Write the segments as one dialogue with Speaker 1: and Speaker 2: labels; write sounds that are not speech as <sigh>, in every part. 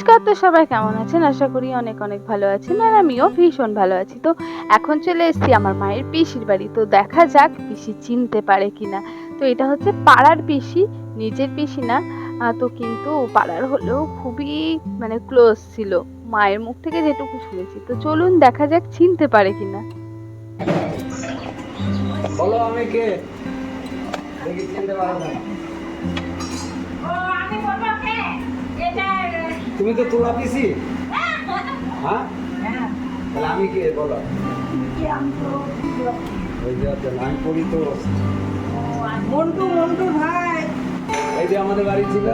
Speaker 1: নমস্কার তো সবাই কেমন আছেন? আশা করি অনেক অনেক ভালো আছেন আর আমিও ভীষণ ভালো আছি। তো এখন চলে এসেছি আমার মায়ের পিসির বাড়ি। তো দেখা যাক পিসি চিনতে পারে কিনা। তো এটা হচ্ছে পাড়ার পিসি নিজের পিসি না। তো কিন্তু পাড়ার হলেও খুবই মানে ক্লোজ ছিল। মায়ের মুখ থেকে যেটুকু শুনেছি। তো চলুন দেখা যাক চিনতে পারে কিনা।
Speaker 2: বলো আমি কে? দেখি চিনতে পারো না
Speaker 3: ও আমি বলব কে? এটা
Speaker 2: তুমি তো তোলা পিসি হ্যাঁ তাহলে আমি কে বলো?
Speaker 3: আমি তো
Speaker 2: ওই যে আমি পড়ি তো।
Speaker 3: মন্টু মন্টু ভাই।
Speaker 2: এই যে আমাদের বাড়ি ছিল।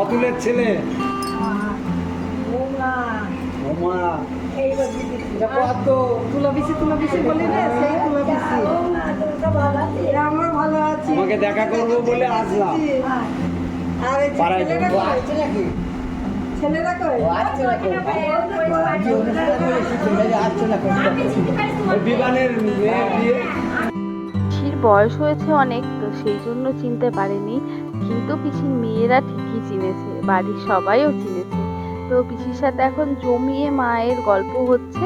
Speaker 2: অতুলের ছেলে। ওমা কত
Speaker 3: তুলা তুলা বলি না সেই তুলা বিসি আমরা ভালো আছি।
Speaker 2: তোমাকে দেখা করব বলে আসলাম।
Speaker 3: আর এই ছেলেরা
Speaker 2: বিমানের
Speaker 1: পিসির বয়স হয়েছে অনেক তো সেই জন্য চিনতে পারেনি। কিন্তু পিসির মেয়েরা ঠিকই চিনেছে বাড়ির সবাইও চিনেছে। তো পিসির সাথে এখন জমিয়ে মায়ের গল্প হচ্ছে।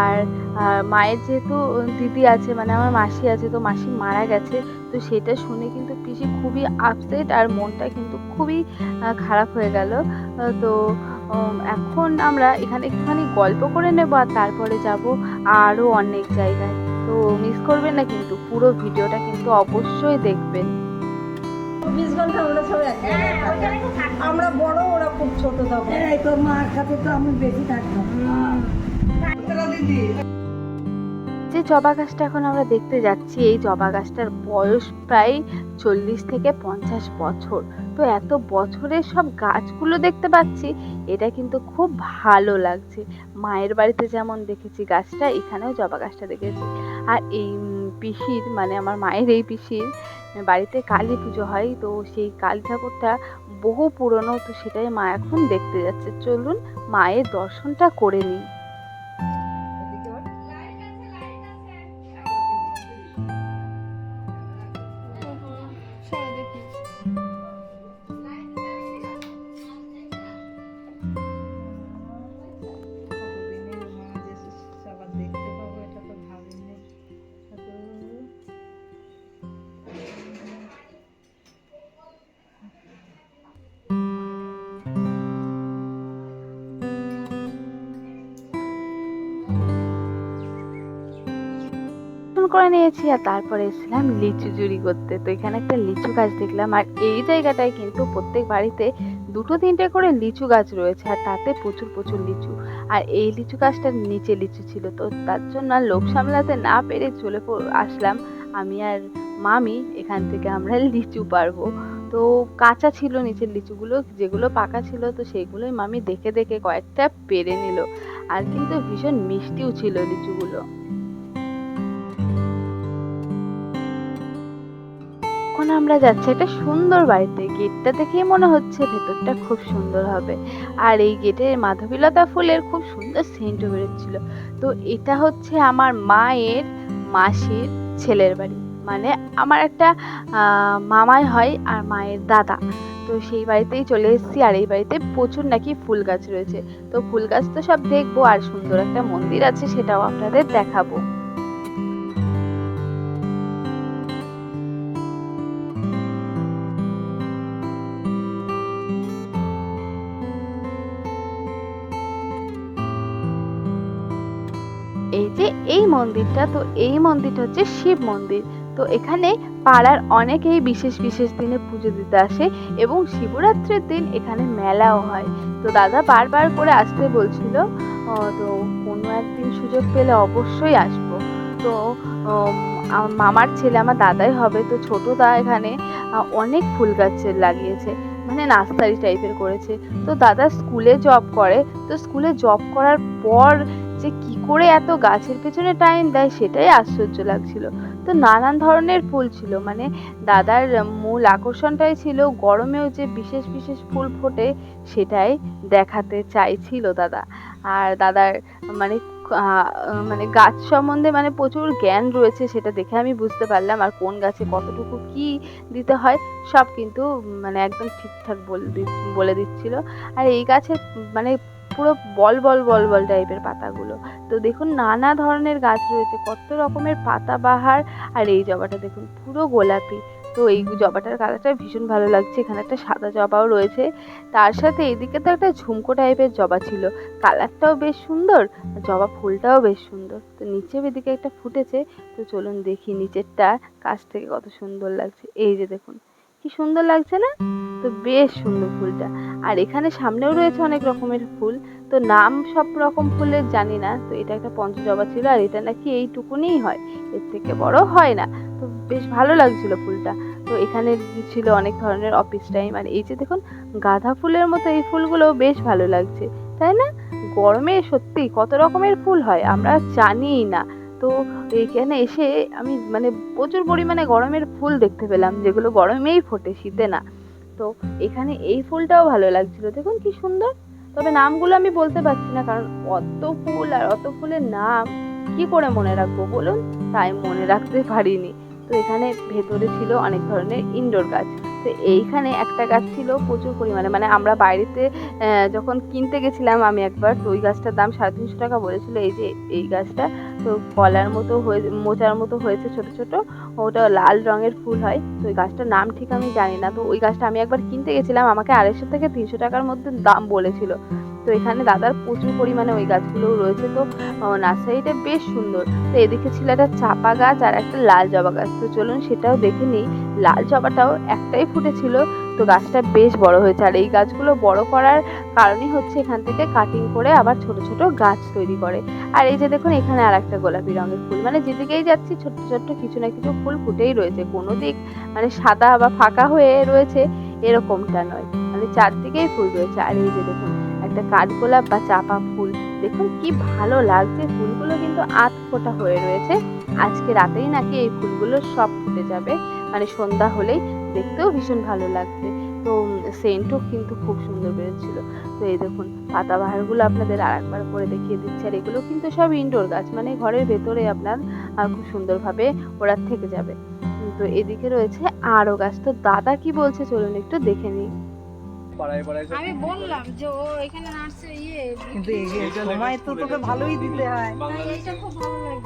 Speaker 1: আর আর মায়ের যেহেতু দিদি আছে মানে আমার মাসি আছে তো মাসি মারা গেছে। তো সেটা শুনে কিন্তু পিসি খুবই আপসেট আর মনটা কিন্তু খুবই খারাপ হয়ে গেল। তো এখন আমরা এখানে একটুখানি গল্প করে নেব আর তারপরে যাব আরও অনেক জায়গায়। তো মিস করবেন না কিন্তু পুরো ভিডিওটা কিন্তু অবশ্যই দেখবেন।
Speaker 3: চব্বিশ ঘণ্টা আমরা সব এক আমরা বড় ওরা খুব ছোট তখন। এই তো মার সাথে তো আমি বেশি থাকতাম। দিদি।
Speaker 1: জবা গাছটা এখন আমরা দেখতে যাচ্ছি, এই জবা গাছটার বয়স প্রায় চল্লিশ থেকে পঞ্চাশ বছর। তো এত বছরের সব গাছগুলো দেখতে পাচ্ছি, এটা কিন্তু খুব ভালো লাগছে। মায়ের বাড়িতে যেমন দেখেছি গাছটা, এখানেও জবা গাছটা দেখেছি। আর এই পিসির মানে আমার মায়ের এই পিসির, বাড়িতে কালী পুজো হয়, তো সেই কালী ঠাকুরটা বহু পুরনো, তো সেটাই মা এখন দেখতে যাচ্ছে। চলুন মায়ের দর্শনটা করে নিই। করে নিয়েছি আর তারপরে এসেছিলাম লিচু চুরি করতে। তো এখানে একটা লিচু গাছ দেখলাম আর এই জায়গাটায় কিন্তু প্রত্যেক বাড়িতে দুটো তিনটে করে লিচু গাছ রয়েছে আর তাতে প্রচুর প্রচুর লিচু। আর এই লিচু গাছটার নিচে লিচু ছিল, তো তার জন্য আর লোভ সামলাতে না পেরে চলে আসলাম আমি আর মামি, এখান থেকে আমরা লিচু পারব তো কাঁচা ছিল নিচের লিচুগুলো, যেগুলো পাকা ছিল, তো সেগুলোই মামি দেখে দেখে কয়েকটা পেরে নিল। আর কিন্তু ভীষণ মিষ্টিও ছিল লিচুগুলো। এখন আমরা যাচ্ছি, একটা সুন্দর বাড়িতে। গেটটা দেখেই মনে হচ্ছে ভেতরটা খুব সুন্দর হবে। আর এই গেটের মাধবীলতা ফুলের খুব সুন্দর সেন্টও বেরোচ্ছিল। তো এটা হচ্ছে আমার মায়ের মাসির ছেলের বাড়ি। মানে আমার একটা মামাই হয় আর মায়ের দাদা। তো সেই বাড়িতেই চলে এসেছি আর এই বাড়িতে প্রচুর নাকি ফুল গাছ রয়েছে। তো ফুল গাছ তো সব দেখব আর সুন্দর একটা মন্দির আছে সেটাও আপনাদের দেখাবো। এই মন্দিরটা, তো এই মন্দিরটা হচ্ছে শিব মন্দির। তো এখানে পাড়ার অনেকেই বিশেষ বিশেষ দিনে পুজো দিতে আসে এবং শিবরাত্রির দিন এখানে মেলাও হয়। তো দাদা বারবার করে আসতে বলছিল তো কোনো একদিন সুযোগ পেলে অবশ্যই আসব। তো মামার ছেলে আমার দাদাই হবে, তো ছোট দা এখানে অনেক ফুল গাছ লাগিয়েছে মানে নার্সারি টাইপের করেছে। তো দাদা স্কুলে জব করে, তো স্কুলে জব করার পর যে কি করে এত গাছের পেছনে টাইম দেয় সেটাই আশ্চর্য লাগছিল। তো নানান ধরনের ফুল ছিল মানে দাদার মূল আকর্ষণটাই ছিল গরমেও যে বিশেষ বিশেষ ফুল ফোটে সেটাই দেখাতে চাইছিল দাদা। আর দাদার মানে মানে গাছ সম্বন্ধে মানে প্রচুর জ্ঞান রয়েছে সেটা দেখে আমি বুঝতে পারলাম, আর কোন গাছে কতটুকু কি দিতে হয় সব কিন্তু মানে একদম ঠিকঠাক বলে দিচ্ছিল। আর এই গাছের মানে পুরো বল বল বল বল টাইপের পাতাগুলো। তো দেখুন, নানা ধরনের গাছ রয়েছে, কত রকমের পাতা বাহার। আর এই জবাটা দেখুন, পুরো গোলাপি। তো এই জবাটার কালারটা ভীষণ ভালো লাগছে, এখানে একটা সাদা জবাও রয়েছে। তার সাথে এদিকে তো একটা ঝুমকো টাইপের জবা ছিল। কালারটাও বেশ সুন্দর জবা ফুলটাও বেশ সুন্দর। তো নিচেও এদিকে একটা ফুটেছে। তো চলুন দেখি নিচেরটা কাছ থেকে কত সুন্দর লাগছে। এই যে দেখুন কি সুন্দর লাগছে না? তো বেশ সুন্দর ফুলটা। আর এখানে সামনেও রয়েছে অনেক রকমের ফুল। তো নাম সব রকম ফুলের জানি না। তো এটা একটা পঞ্চজবা ছিল আর এটা নাকি এইটুকুনিই হয়। এর থেকে বড় হয় না। তো বেশ ভালো লাগছিল ফুলটা। তো এখানে ছিল অনেক ধরনের অফিস টাইম। আর এই যে দেখুন, গাঁদা ফুলের মতো এই ফুলগুলো বেশ ভালো লাগছে। তাই না? গরমে সত্যি কত রকমের ফুল হয় আমরা জানিই না। তো এখানে এসে আমি মানে প্রচুর পরিমাণে গরমের ফুল দেখতে পেলাম, যেগুলো গরমেই ফোটে শীতে না। তো এখানে এই ফুলটাও ভালো লাগছিল। দেখুন কি সুন্দর। তবে নামগুলো আমি বলতে পারছি না, কারণ অত ফুল আর অত ফুলের নাম কি করে মনে রাখব বলুন? তাই মনে রাখতে পারিনি। তো এখানে ভেতরে ছিল অনেক ধরনের ইনডোর গাছ। তো এইখানে একটা গাছ ছিল প্রচুর পরিমাণে। মানে আমরা বাইরেতে যখন কিনতে গেছিলাম আমি একবার, তো ওই গাছটার দাম সাড়ে তিনশো টাকা বলেছিল। এই যে এই গাছটা তো কলার মতো হয়ে, মোচার মতো হয়েছে ছোট ছোট, ওটা লাল রঙের ফুল হয়। তো ওই গাছটার নাম ঠিক আমি জানি না, তো ওই গাছটা আমি একবার কিনতে গেছিলাম, আমাকে আড়াইশো থেকে তিনশো টাকার মধ্যে দাম বলেছিল। তো এখানে দাদার প্রচুর পরিমাণে ওই গাছগুলোও রয়েছে, তো নার্সারিটা বেশ সুন্দর। তো এদিকে ছিল একটা চাপা গাছ আর একটা লাল জবা গাছ। তো চলুন সেটাও দেখে নিই। লাল জবাটাও একটাই ফুটেছিল তো গাছটা বেশ বড় হয়েছে। আর এই গাছগুলো বড় করার কারণই হচ্ছে এখান থেকে কাটিং করে আবার ছোট ছোট গাছ তৈরি করে। আর এই যে দেখুন, এখানে আর একটা গোলাপি রঙের ফুল। মানে যেদিকেই যাচ্ছি, ছোট্ট ছোট্ট কিছু না কিছু ফুল ফুটেই রয়েছে। কোনো দিক মানে সাদা বা ফাঁকা হয়ে রয়েছে, এরকমটা নয়। মানে চারদিকেই ফুল রয়েছে। আর এই যে দেখুন, একটা কাঠগোলাপ বা চাপা ফুল। দেখুন, কি ভালো লাগছে। ফুলগুলো কিন্তু আধ ফোটা হয়ে রয়েছে। আজকে রাতেই নাকি এই ফুলগুলো সব ফুটে যাবে। মানে সন্ধ্যা হলেই দেখতেও ভীষণ ভালো লাগবে তো সেন্টও কিন্তু খুব সুন্দর বেরোচ্ছিল। তো এই দেখুন পাতাবাহারগুলো আপনাদের আর একবার করে দেখিয়ে দিচ্ছে। আর এগুলো কিন্তু সব ইনডোর গাছ মানে ঘরের ভেতরে আপনার খুব সুন্দরভাবে ওরা থেকে যাবে। তো এদিকে রয়েছে আরও গাছ। তো দাদা কি বলছে চলুন একটু দেখে নিই।
Speaker 4: আমি বললাম যে ও এখানে নার্সে ইয়ে
Speaker 3: কিন্তু এই এই সময় তো তোকে ভালোই দিতে হয়।
Speaker 4: এইটা খুব ভালো
Speaker 2: হ্যাঁ,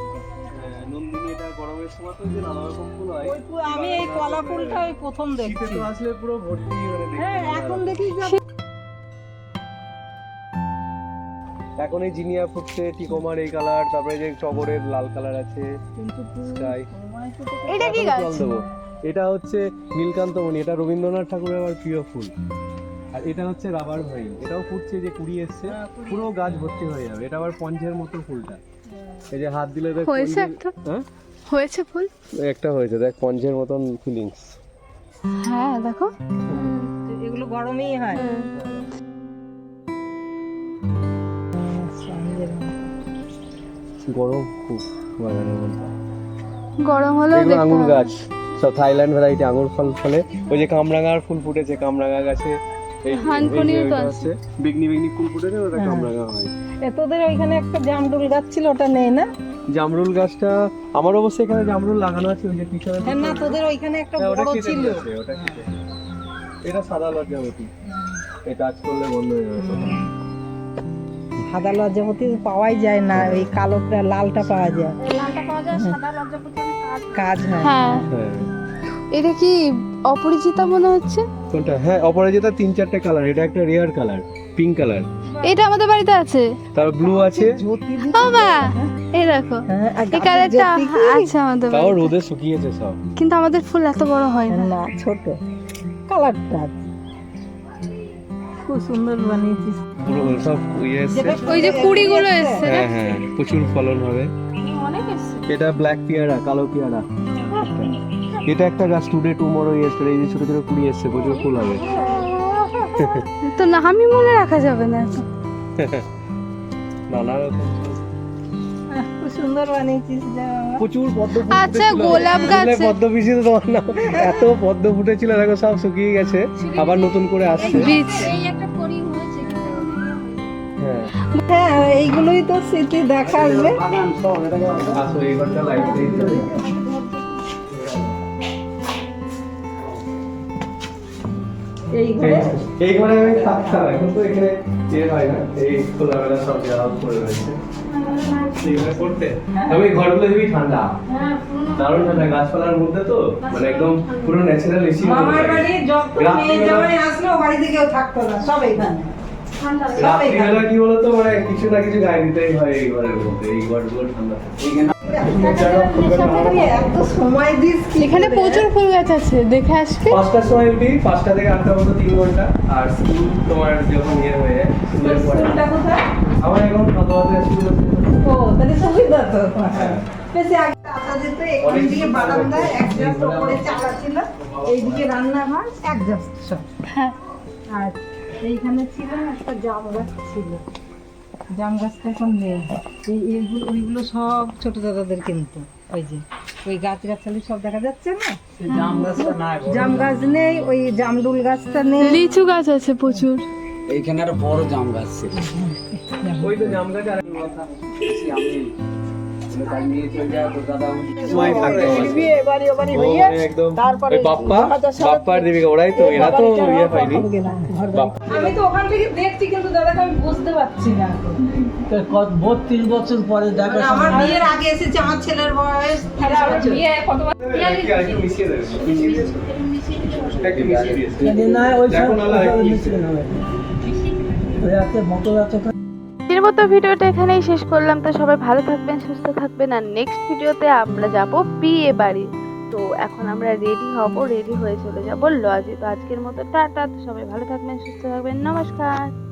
Speaker 2: নন্দিনী এটা গরমের সময় তো যে নানা রকম ফুল হয়।
Speaker 3: আমি এই কলা ফুলটা ওই প্রথম
Speaker 2: শীতে
Speaker 3: দেখছি।
Speaker 2: তো আসলে পুরো ভর্তি মানে
Speaker 3: হ্যাঁ এখন দেখি
Speaker 2: এখন এই জিনিয়া ফুটছে টিকোমার এই কালার তারপরে যে টগরের লাল কালার আছে স্কাই।
Speaker 1: এটা কি গাছ?
Speaker 2: এটা হচ্ছে নীলকান্তমণি এটা রবীন্দ্রনাথ ঠাকুরের আমার প্রিয় ফুল। আর এটা হচ্ছে রাবার ভাইন এটাও ফুটছে যে কুড়ি এসছে পুরো গাছ ভর্তি হয়ে যাবে। এটা আবার পঞ্চের মতো ফুলটা। এই যে হাত দিলে দেখ
Speaker 1: হয়েছে একটা?
Speaker 2: হ্যাঁ?
Speaker 1: হয়েছে ফুল?
Speaker 2: একটা হয়েছে দেখ পঞ্চের মতন ফিলিংস
Speaker 1: হ্যাঁ দেখো।
Speaker 3: এগুলো গরমেই হয়।
Speaker 2: গরম? খুব বাগানের মধ্যে।
Speaker 1: গরম দেখতে
Speaker 2: আঙুর গাছ। সব থাইল্যান্ড ভ্যারাইটি আঙুর ফল ফলে। ওই যে কামরাঙার ফুল ফুটেছে কামরাঙা গাছে। এই এই এটা বিগনি বিগনি ওটা
Speaker 3: হ্যাঁ।
Speaker 2: কামরাঙা হয়।
Speaker 3: তোদের ওইখানে একটা জামরুল গাছ ছিল ওটা নেই না?
Speaker 2: জামরুল গাছটা আমার অবশ্যই এখানে জামরুল লাগানো আছে ওই যে পিছনে
Speaker 3: হ্যাঁ না তোদের ওইখানে একটা
Speaker 2: হ্যাঁ,
Speaker 3: বড় ছিল।
Speaker 2: ওটা এটা সাদা লজ্জাবতী। এই কাজ করলে বন্ধ হয়ে যাবে।
Speaker 3: সাদা লজ্জাপতি পাওয়াই যায় না ওই কালোটা লালটা পাওয়া যায়।
Speaker 4: লালটা পাওয়া যায় সাদা লজ্জাপতি কাজ।
Speaker 3: কাজ হয়
Speaker 1: হ্যাঁ।
Speaker 2: হ্যাঁ।
Speaker 1: এটা কি অপরিচিতা মনে হচ্ছে?
Speaker 2: কোনটা? হ্যাঁ অপরাজিতা তিন চারটে কালার এটা একটা রেয়ার কালার পিঙ্ক কালার
Speaker 1: এটা আমাদের বাড়িতে আছে।
Speaker 2: তারপর ব্লু আছে।
Speaker 1: ও মা এই দেখো
Speaker 3: হ্যাঁ,
Speaker 1: এই কালারটা
Speaker 3: জ্যোতি
Speaker 1: আছে আমাদের
Speaker 2: তাও
Speaker 1: বাড়িতে।
Speaker 2: রোদে শুকিয়েছে সব।
Speaker 1: কিন্তু আমাদের ফুল এত বড় হয় না।
Speaker 3: না ছোট। কালারটা খুব সুন্দর বানিয়েছিস।
Speaker 2: পুরো সব ইয়ে এসছে।
Speaker 1: ওই যে কুড়িগুলো এসছে না?
Speaker 2: হ্যাঁ হ্যাঁ প্রচুর ফলন হবে। এটা ব্ল্যাক পেয়ারা কালো পেয়ারা। এটা একটা গাছ টুডে টুমোরো ইয়েস্টার এই যে ছোট ছোট কুড়ি এসছে প্রচুর ফুল হবে। <laughs>
Speaker 1: তো না আমি মনে রাখা যাবে না। <laughs>
Speaker 2: নানা রকম
Speaker 3: সুন্দর বানিয়েছিস
Speaker 2: প্রচুর পদ্ম
Speaker 1: আচ্ছা, গোলাপ
Speaker 2: পদ্ম পিছিয়ে তো তোমার নাম। এত পদ্ম ফুটেছিল দেখো সব শুকিয়ে গেছে। আবার নতুন করে আসছে।
Speaker 1: বীজ।
Speaker 4: এই একটা করি হয়েছে কিন্তু
Speaker 2: হ্যাঁ।
Speaker 3: হ্যাঁ এইগুলোই তো স্মৃতি দেখা আসবে
Speaker 2: এই
Speaker 3: ঘরে?
Speaker 2: ঘরে আমি থাকতাম এখন তো এখানে ইয়ে হয় না। এই খোলামেলা সব দেওয়া করে রয়েছে। এইখানে করতে? তবে এই ঘরগুলো হেবি ঠান্ডা। দারুণ ঠান্ডা গাছপালার মধ্যে তো মানে একদম পুরো ন্যাচারাল এসি
Speaker 3: মামার বাড়ি যত মেয়ে জামাই আসলো বাড়িতে কেউ থাকতো না সব এখানে
Speaker 2: রাত্রিবেলা কি বলতো মানে কিছু না কিছু গায়ে দিতেই হয় এই ঘরের মধ্যে এই ঘরগুলো ঠান্ডা থাকে।
Speaker 3: এত সময় দিস
Speaker 1: এখানে প্রচুর ফুল গাছ আছে দেখে আসবে।
Speaker 2: পাঁচটার সময় উঠি পাঁচটা থেকে আটটা পর্যন্ত তিন ঘণ্টা। আর স্কুল তোমার যখন ইয়ে হয়ে স্কুলের পরে। আমার এখন স্কুল
Speaker 3: ও তাহলে সুবিধা তো
Speaker 2: হ্যাঁ।
Speaker 3: বেশি আগে আসা যেত এখান দিয়ে বারান্দায় এক জাস্ট করে চালা ছিল এইদিকে রান্নাঘর এক জাস্ট সব।
Speaker 1: হ্যাঁ।
Speaker 3: আর এইখানে ছিল একটা জাম গাছ ছিল। জাম গাছটা এখন নেই। এই এইগুলো ওইগুলো সব ছোট দাদাদের কিন্তু। ওই যে ওই গাছ গাছালি সব দেখা যাচ্ছে না? জাম গাছটা নাই জাম গাছ নেই ওই জামডুল গাছটা নেই।
Speaker 1: লিচু গাছ আছে প্রচুর।
Speaker 5: এইখানে একটা বড় জাম গাছ ছিল।
Speaker 2: ওই তো জাম গাছ আর ওরাই তো এরা তো ইয়ে পাইনি
Speaker 3: আমি তো ওখান থেকে দেখছি কিন্তু দাদাকে আমি বুঝতে পারছি না
Speaker 5: বত্রিশ বছর পরে দেখা
Speaker 3: মানে আমার বিয়ের আগে এসেছে আমার ছেলের বয়স।
Speaker 5: না ওই
Speaker 2: দেখো নাহলে আরেকটু মিশিয়ে
Speaker 1: এর মতো ভিডিওটা এখানেই শেষ করলাম। তো সবাই ভালো থাকবেন, সুস্থ থাকবেন। আর নেক্সট ভিডিওতে আমরা যাব বিয়ে বাড়ি। তো এখন আমরা রেডি হব রেডি হয়ে চলে যাব লজে। তো আজকের মতো টাটা। তো সবাই ভালো থাকবেন, সুস্থ থাকবেন। নমস্কার।